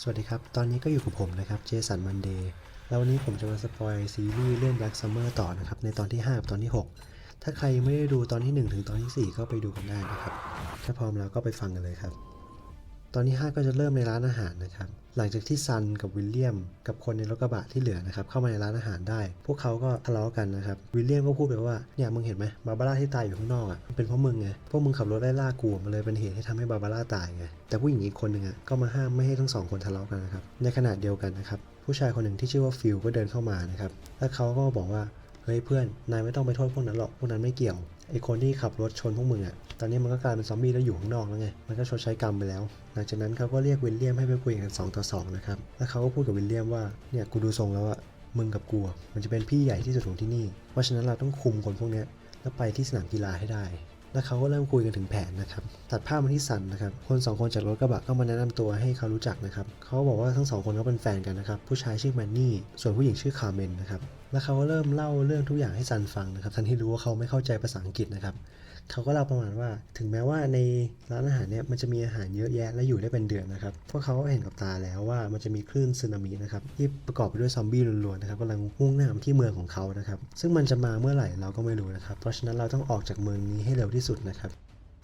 สวัสดีครับ ตอนนี้ก็อยู่กับผมนะครับ เจสันมันเดย์แล้ววันนี้ผมจะมาสปอยซีรีส์เรื่อง Black Summer ต่อนะครับ ในตอนที่5กับตอนที่ 6 ถ้าใครยังไม่ได้ดูตอนที่ 1 ถึงตอนที่ 4 ก็ไปดูกันได้นะครับ ถ้าพร้อมแล้วก็ไปฟังกันเลยครับ ตอนที่5ก็จะเริ่มในร้านอาหารนะครับ หลังจากที่ซันกับวิลเลียม กับคนในรถกระบะที่เหลือนะครับเข้ามาในร้านอาหารได้ พวกเขาก็ทะเลาะกันนะครับ วิลเลียมก็พูดไปว่าเนี่ยมึงเห็นไหมบาบาร่าที่ตายอยู่ข้างนอกอะมันเป็นเพราะมึงไงพวกมึงขับรถไล่ล่ากูมันเลยเป็นเหตุให้ทำให้บาบาร่าตายไงแต่ผู้หญิงอีกคนหนึ่งอะก็มาห้ามไม่ให้ทั้งสองคนทะเลาะกันนะครับในขณะเดียวกันนะครับผู้ชายคนหนึ่งที่ชื่อว่าฟิลก็เดินเข้ามานะครับแล้วเขาก็บอกว่าเฮ้ยเพื่อนนายไม่ต้องไปโทษพวกนั้นหรอกพวกนั้นไม่เกี่ยว ไอคนที่ขับรถชนพวกมึงอะ่ะ ตอนนี้มันก็กลายเป็นซอมบี้แล้วอยู่ข้างนอกแล้วไง มันก็ชดใช้กรรมไปแล้ว หลังจากนั้นเขาก็เรียกวิลเลียมให้ไปคุยกัน2ต่อ2นะครับ แล้วเขาก็พูดกับวิลเลียมว่า เนี่ยกูดูทรงแล้วอะมึงกับกูมันจะเป็นพี่ใหญ่ที่สุดของที่นี่ เพราะฉะนั้นเราต้องคุมคนพวกนี้แล้วไปที่สนามกีฬาให้ได้ แล้วเขาก็เริ่มคุยกันถึงแผนนะครับตัดภาพมาที่ซันนะครับคนสองคนจากรถกระบะก็มาแนะนำตัวให้เขารู้จักนะครับเขาบอกว่าทั้งสองคนเขาเป็นแฟนกันนะครับผู้ชายชื่อแมนนี่ส่วนผู้หญิงชื่อคาร์เมนนะครับแล้วเขาก็เริ่มเล่าเรื่องทุกอย่างให้ซันฟังนะครับทันที่รู้ว่าเขาไม่เข้าใจภาษาอังกฤษนะครับ เขาก็เล่าประมาณว่า ถึงแม้ว่าในร้านอาหารเนี่ยมันจะมีอาหารเยอะแยะและอยู่ได้เป็นเดือนนะครับพวกเขาก็เห็นกับตาแล้วว่ามันจะมีคลื่นสึนามินะครับที่ประกอบไปด้วยซอมบี้ล้วนๆนะครับกำลังมุ่งหน้ามาที่เมืองของเขานะครับซึ่งมันจะมาเมื่อไหร่เราก็ไม่รู้นะครับเพราะฉะนั้นเราต้องออกจากเมืองนี้ให้เร็วที่สุดนะครับ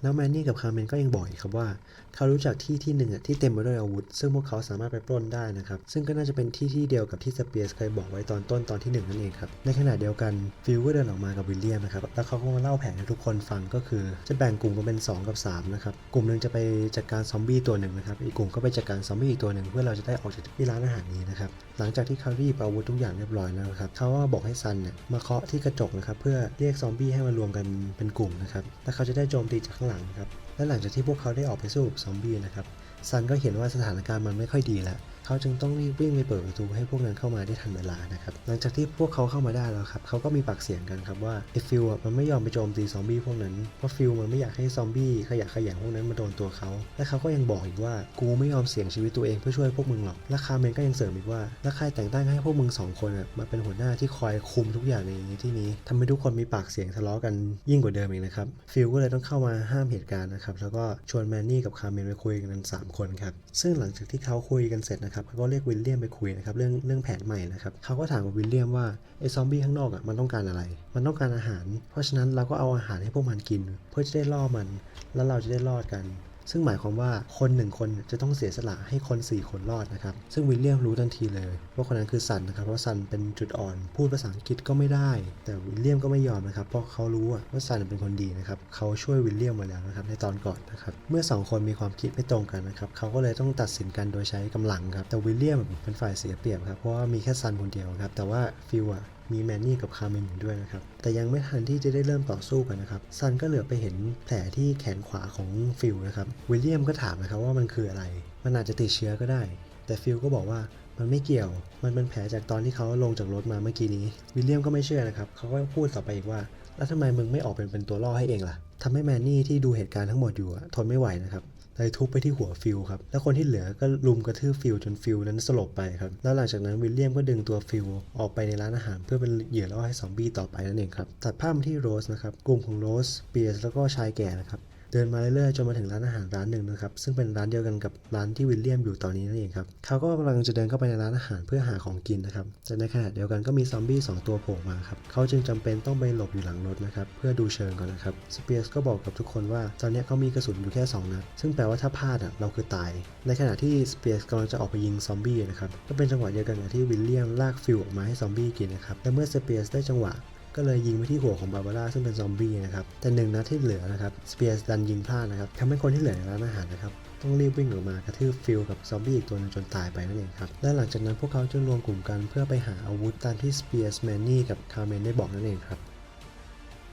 แล้วแมนนี่กับคาร์เมนก็ยังบอกอีกครับว่า เขารู้จักที่ที่หนึ่งอะที่เต็มไปด้วยอาวุธ ซึ่งพวกเขาสามารถไปปล้นได้นะครับ ซึ่งก็น่าจะเป็นที่ที่เดียวกับที่สเปียร์สเคยบอกไว้ตอนต้นตอนที่หนึ่งนั่นเองครับ ในขณะเดียวกันฟิลก็เดินออกมากับวิลเลียมนะครับ แล้วเขาก็มาเล่าแผนให้ทุกคนฟังก็คือ จะแบ่งกลุ่มกันเป็น 2 กับ3นะครับ กลุ่มหนึ่งจะไปจัดการซอมบี้ตัวหนึ่งนะครับ อีกกลุ่มก็ไปจัดการซอมบี้อีกตัวหนึ่งเพื่อเราจะได้ออกจากที่ร้านอาหารนี้นะครับ หลังจากที่เขารีบอาวุธทุกอย่างเรียบร้อยแล้วครับเขาก็บอกให้ซันเนี่ยมาเคาะที่กระจกนะครับเพื่อเรียกซอมบี้ให้มารวมกันเป็นกลุ่มนะครับแล้วเขาจะได้โจมตีจากข้างหลังครับและหลังจากที่พวกเขาได้ออกไปสู้กับซอมบี้นะครับซันก็เห็นว่าสถานการณ์มันไม่ค่อยดีแล้ว เขาจึงต้องรีบวิ่งไปเปิดประตูให้พวกนั้นเข้ามาได้ทันเวลานะครับ หลังจากที่พวกเขาเข้ามาได้แล้วครับเขาก็มีปากเสียงกันครับว่าไอฟิลอะมันไม่ยอมไปโจมตีซอมบี้พวกนั้นเพราะฟิลมันไม่อยากให้ซอมบี้ขยะขยงพวกนั้นมาโดนตัวเขา และเขาก็ยังบอกอีกว่ากูไม่ยอมเสี่ยงชีวิตตัวเองเพื่อช่วยพวกมึงหรอกและคาร์เมนก็ยังเสริมอีกว่าและใครแต่งตั้งให้พวกมึงสองคนอะมาเป็นหัวหน้าที่คอยคุมทุกอย่างในที่นี้ทำให้ทุกคนมีปากเสียงทะเลาะกันยิ่งกว่าเดิมอีกนะครับฟิลก็เลยต้องเข้ามาห้ามเหตุการณ์นะครับแล้วก็ชวนแมนนี่กับคาเมนไปคุยกันสามคนครับซึ่งหลังจากที่เขาคุยกันเสร็จนะครับเขาก็เรียกวิลเลียมไปคุยนะครับเรื่องเรื่องแผนใหม่นะครับเขาก็ถามกับวิลเลียมว่าไอ้ซอมบี้ข้างนอกอะมันต้องการอะไร มันต้องการอาหาร เพราะฉะนั้นเราก็เอาอาหารให้พวกมันกิน เพื่อจะได้ล่อมัน แล้วเราจะได้รอดกัน ซึ่งหมายความว่าคนหนึ่งคนจะต้องเสียสละให้คน 4 คนรอดนะครับ ซึ่งวิลเลียมรู้ทันทีเลยว่าคนนั้นคือซันนะครับ เพราะซันเป็นจุดอ่อน พูดภาษาอังกฤษก็ไม่ได้ แต่วิลเลียมก็ไม่ยอมนะครับ เพราะเขารู้ว่าซันเป็นคนดีนะครับ เขาช่วยวิลเลียมมาแล้วนะครับในตอนก่อนนะครับ เมื่อ 2 คนมีความคิดไม่ตรงกันนะครับ เขาก็เลยต้องตัดสินกันโดยใช้กำลังครับ แต่วิลเลียมเป็นฝ่ายเสียเปรียบครับ เพราะว่ามีแค่ซันคนเดียวครับ แต่ว่าฟิลอะ มีแมนนี่กับคาร์เมนอยู่ด้วยนะครับ แต่ยังไม่ทันที่จะได้เริ่มต่อสู้กันนะครับ ซันก็เหลือไปเห็นแผลที่แขนขวาของฟิลนะครับ วิลเลียมก็ถามนะครับว่ามันคืออะไร มันอาจจะติดเชื้อก็ได้ แต่ฟิลก็บอกว่ามันไม่เกี่ยว มันเป็นแผลจากตอนที่เขาลงจากรถมาเมื่อกี้นี้ วิลเลียมก็ไม่เชื่อนะครับ เขาก็พูดต่อไปอีกว่า แล้วทำไมมึงไม่ออกเป็นเป็นตัวล่อให้เองล่ะทำให้แมนนี่ที่ดูเหตุการณ์ทั้งหมดอยู่ทนไม่ไหวนะครับ เลยทุบไปที่หัวฟิลครับ แล้วคนที่เหลือก็ลุมกระทืบฟิลจนฟิลนั้นสลบไปครับ แล้วหลังจากนั้นวิลเลียมก็ดึงตัวฟิลออกไปในร้านอาหารเพื่อเป็นเหยื่อล่อให้ซอมบี้ต่อไปนั่นเองครับ ตัดภาพมาที่โรสนะครับ กลุ่มของโรส เปียสแล้วก็ชายแก่นะครับ เดินมาเรื่อยๆจนมาถึงร้านอาหารร้านหนึ่งนะครับซึ่งเป็นร้านเดียวกันกับร้านที่วิลเลียมอยู่ตอนนี้นั่นเองครับเขาก็กำลังจะเดินเข้าไปในร้านอาหารเพื่อหาของกินนะครับแต่ในขณะเดียวกันก็มีซอมบี้สองตัวโผล่มาครับเขาจึงจำเป็นต้องไปหลบอยู่หลังรถนะครับเพื่อดูเชิงก่อนนะครับสเปียร์สก็บอกกับทุกคนว่าตอนนี้เขามีกระสุนอยู่แค่2นัดซึ่งแปลว่าถ้าพลาดอะเราคือตาย ในขณะที่สเปียร์สกำลังจะออกไปยิงซอมบี้นะครับก็เป็นจังหวะเดียวกันกับที่วิลเลียมลากฟิลออกมาให้ซอมบี้กินนะครับและเมื่อสเปียร์สได้จังหวะ ก็เลยยิงไปที่หัวของบาบาร่าซึ่งเป็นซอมบี้นะครับ แต่หนึ่งนัดที่เหลือนะครับสเปียร์สดันยิงพลาดนะครับทำให้คนที่เหลือในร้านอาหารนะครับต้องรีบวิ่งออกมากระทืบฟิลกับซอมบี้อีกตัวนึงจนตายไปนั่นเองครับ และหลังจากนั้นพวกเขาจึงรวมกลุ่มกันเพื่อไปหาอาวุธตามที่สเปียร์สแมนนี่กับคาร์เมนได้บอกนั่นเองครับ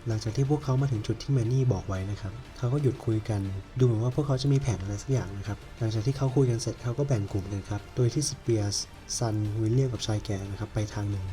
หลังจากที่พวกเขามาถึงจุดที่แมนนี่บอกไว้นะครับ เขาก็หยุดคุยกัน ดูเหมือนว่าพวกเขาจะมีแผนอะไรสักอย่างนะครับ หลังจากที่เขาคุยกันเสร็จเขาก็แบ่งกลุ่มกันครับ โดยที่สเปียร์สซันวิลเลียมกับชายแก่นะครับไปทางหนึ่ง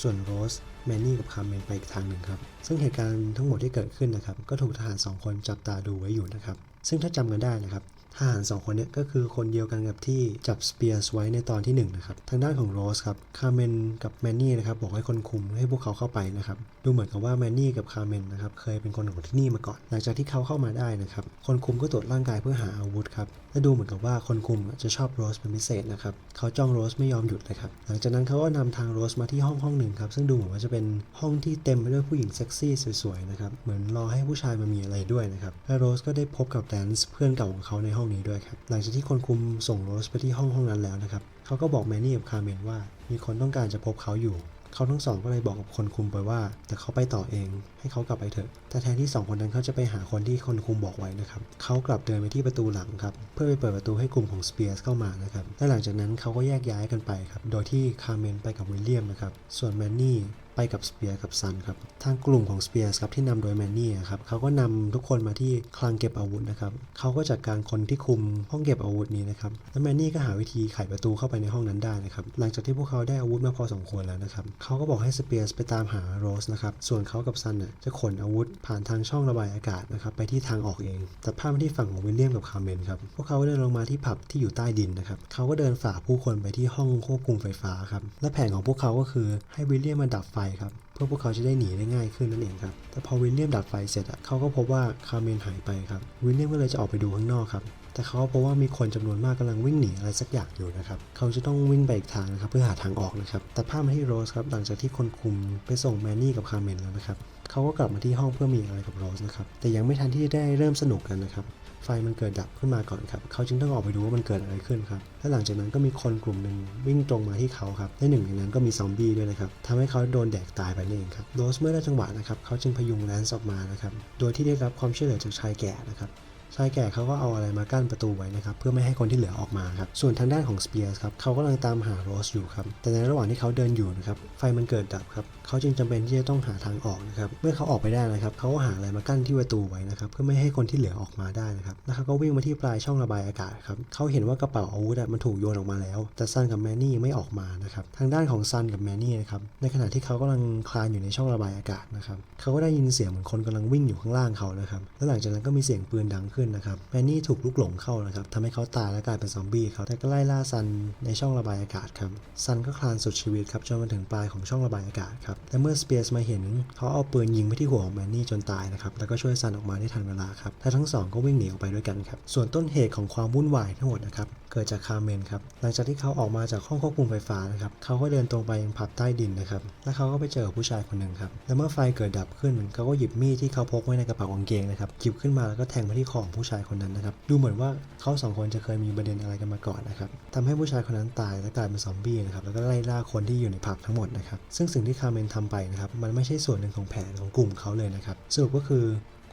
ส่วนโรสแมนนี่กับคาร์เมนไปอีกทางหนึ่งครับ ซึ่งเหตุการณ์ทั้งหมดที่เกิดขึ้นนะครับ ก็ถูกทหารสองคนจับตาดูไว้อยู่นะครับ ซึ่งถ้าจำกันได้นะครับ ทหารสองคนเนี้ก็คือคนเดียวกันกับที่จับสเปียร์สไว้ในตอนที่หนึ่งนะครับ ทางด้านของโรสครับ คาร์เมนกับแมนนี่นะครับบอกให้คนคุมให้พวกเขาเข้าไปนะครับ ดูเหมือนกับว่าแมนนี่กับคาร์เมนนะครับเคยเป็นคนของที่นี่มาก่อน หลังจากที่เขาเข้ามาได้นะครับ คนคุมก็ตรวจร่างกายเพื่อหาอาวุธครับ และดูเหมือนกับว่าคนคุมจะชอบโรสเป็นพิเศษนะครับ เขาจ้องโรสไม่ยอมหยุดเลยครับ หลังจากนั้นเขาก็นำทางโรสมาที่ห้องห้องหนึ่งครับ ซึ่งดูเหมือนว่าจะเป็นห้องที่เต็มไปด้วยผู้หญิงเซ็กซี่สวยๆนะครับ เหมือนรอให้ผู้ชายมามีอะไรด้วยนะครับ และโรสก็ได้พบกับแดนซ์เพื่อนเก่าของเขาในห้องนี้ด้วยครับ หลังจากที่คนคุมส่งโรสไปที่ห้องห้องนั้นแล้วนะครับเขาก็บอกแมนนี่กับคาร์เมนว่า มีคนต้องการจะพบเขาอยู่เขาทั้งสองก็เลยบอกกับคนคุมไปว่า แต่เขาไปต่อเองให้เขากลับไปเถอะ แต่แทนที่สองคนนั้นเขาจะไปหาคนที่คนคุมบอกไว้นะครับเขากลับเดินไปที่ประตูหลังครับเพื่อไปเปิดประตูให้กลุ่มของสเปียร์สเข้ามานะครับและหลังจากนั้นเขาก็แยกย้ายกันไปครับโดยที่คาร์เมนไปกับวิลเลียมนะครับส่วนแมนนี่ไปกับสเปียร์กับซันครับทางกลุ่มของสเปียร์ครับที่นำโดยแมนนี่อะครับเขาก็นำทุกคนมาที่คลังเก็บอาวุธนะครับเขาก็จัดการคนที่คุมห้องเก็บอาวุธนี้นะครับและแมนนี่ก็หาวิธีไขประตูเข้าไปในห้องนั้นได้นะครับหลังจากที่พวกเขาได้อาวุธมาพอสมควรแล้วนะครับเขาก็บอกให้สเปียร์ไปตามหาโรสนะครับส่วนเขากับซันน่ะจะขนอาวุธผ่านทางช่องระบายอากาศนะครับไปที่ทางออกเองแต่ภาพมาที่ฝั่งของวิลเลียมกับคาร์เมนครับพวกเขาเดินลงมาที่ผับที่อยู่ใต้ดินนะครับเขาก็เดินฝ่าผู้คนไปที่ห้องควบคุมไฟฟ้าครับและแผนของพวกเขาก็คือให้วิลเลียมมาดับไฟครับเพื่อพวกเขาจะได้หนีได้ง่ายขึ้นนั่นเองครับแต่พอวิลเลียมดับไฟเสร็จอะเขาก็พบว่าคาร์เมนหายไปครับวิลเลียมก็เลยจะออกไปดูข้างนอกครับแต่เขาก็พบว่ามีคนจำนวนมากกำลังวิ่งหนีอะไรสักอย่างอยู่นะครับ เขาจะต้องวิ่งไปอีกทางนะครับเพื่อหาทางออกนะครับ แต่ภาพมาที่โรสครับหลังจากที่คนคุมไปส่งแมนนี่กับคาร์เมนแล้วนะครับ เขาก็กลับมาที่ห้องเพื่อมีอะไรกับโรสนะครับ แต่ยังไม่ทันที่ได้เริ่มสนุกกันนะครับ ไฟมันเกิดดับขึ้นมาก่อนครับ เขาจึงต้องออกไปดูว่ามันเกิดอะไรขึ้นครับ และหลังจากนั้นก็มีคนกลุ่มหนึ่งวิ่งตรงมาที่เขาครับ และหนึ่งในนั้นก็มีซอมบี้ด้วยนะครับทำให้เขาโดนแดกตายไปนั่นเองครับ โรสเมื่อได้จังหวะนะครับ เขาจึงพยุงแลนซ์ออกมานะครับ โดยที่ได้รับความช่วยเหลือจากชายแก่นะครับ ชายแก่เขาก็เอาอะไรมากั้นประตูไว้นะครับเพื่อไม่ให้คนที่เหลือออกมาครับส่วนทางด้านของสเปียร์สครับเขากำลังตามหาโรสอยู่ครับแต่ในระหว่างที่เขาเดินอยู่นะครับไฟมันเกิดดับครับเขาจึงจำเป็นที่จะต้องหาทางออกนะครับเมื่อเขาออกไปได้นะครับเขาก็หาอะไรมากั้นที่ประตูไว้นะครับเพื่อไม่ให้คนที่เหลือออกมาได้นะครับแล้วเขาก็วิ่งมาที่ปลายช่องระบายอากาศครับเขาเห็นว่ากระเป๋าอาวุธมันถูกโยนออกมาแล้ว แต่ซันกับแมนนี่ไม่ออกมานะครับทางด้านของซันกับแมนนี่นะครับในขณะที่เขากำลังคลานอยู่ในช่องระบายอากาศนะครับเขาก็ได้ยินเสียงเหมือนคนกำลังวิ่งอยู่ข้างล่างเขานะครับแล้วหลังจากนั้นก็มีเสียงปืนดังขึ้นนะครับแมนนี่ถูกลุกหลงเข้านะครับทำให้เขาตายและกลายเป็นซอมบี้ครับแต่ก็ไล่ล่าซันในช่องระบายอากาศครับซันก็คลานสุดชีวิตครับจนมาถึงปลายของช่องระบายอากาศครับและเมื่อสเปียร์สมาเห็นเขาเอาปืนยิงไปที่หัวของแมนนี่จนตายนะครับแล้วก็ช่วยซันออกมาได้ทันเวลาครับและทั้งสองก็วิ่งหนีออกไปด้วยกันครับส่วนต้นเหตุของความวุ่นวายทั้งหมดนะครับเกิดจากคาร์เมนครับหลังจากที่เขาออกมาจากห้องควบคุมไฟฟ้านะครับเขาก็เดินตรงไปยังผับใต้ดินนะครับแล้วเขาก็ไปเจอผู้ชายคนหนึ่งครับและเมื่อไฟเกิดดับขึ้นเขาก็หยิบมีดที่เขาพกไว้ในกระเป๋ากางเกงนะครับหยิบขึ้นมาแล้วก็แทงไปที่คอของผู้ชายคนนั้นนะครับ ดูเหมือนว่าเขาสองคนจะเคยมีประเด็นอะไรกันมาก่อนนะครับทำให้ผู้ชายคนนั้นตายและกลายเป็นซอมบี้นะครับแล้วก็ไล่ล่าคนที่อยู่ในผับทั้งหมดนะครับ ซึ่งสิ่งที่คาร์เมนทำไปนะครับ มันไม่ใช่ส่วนหนึ่งของแผนของกลุ่มเขาเลยนะครับสรุปก็คือ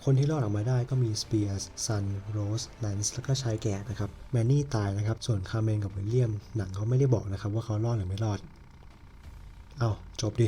คนที่รอดออกมาได้ก็มีสเปียร์ซันโรสแลนซ์แล้วก็ชายแก่นะครับ แมนนี่ตายนะครับ ส่วนคาร์เมนกับวิลเลียม หนังเขาไม่ได้บอกนะครับว่าเขารอดหรือไม่รอด เอาจบดิ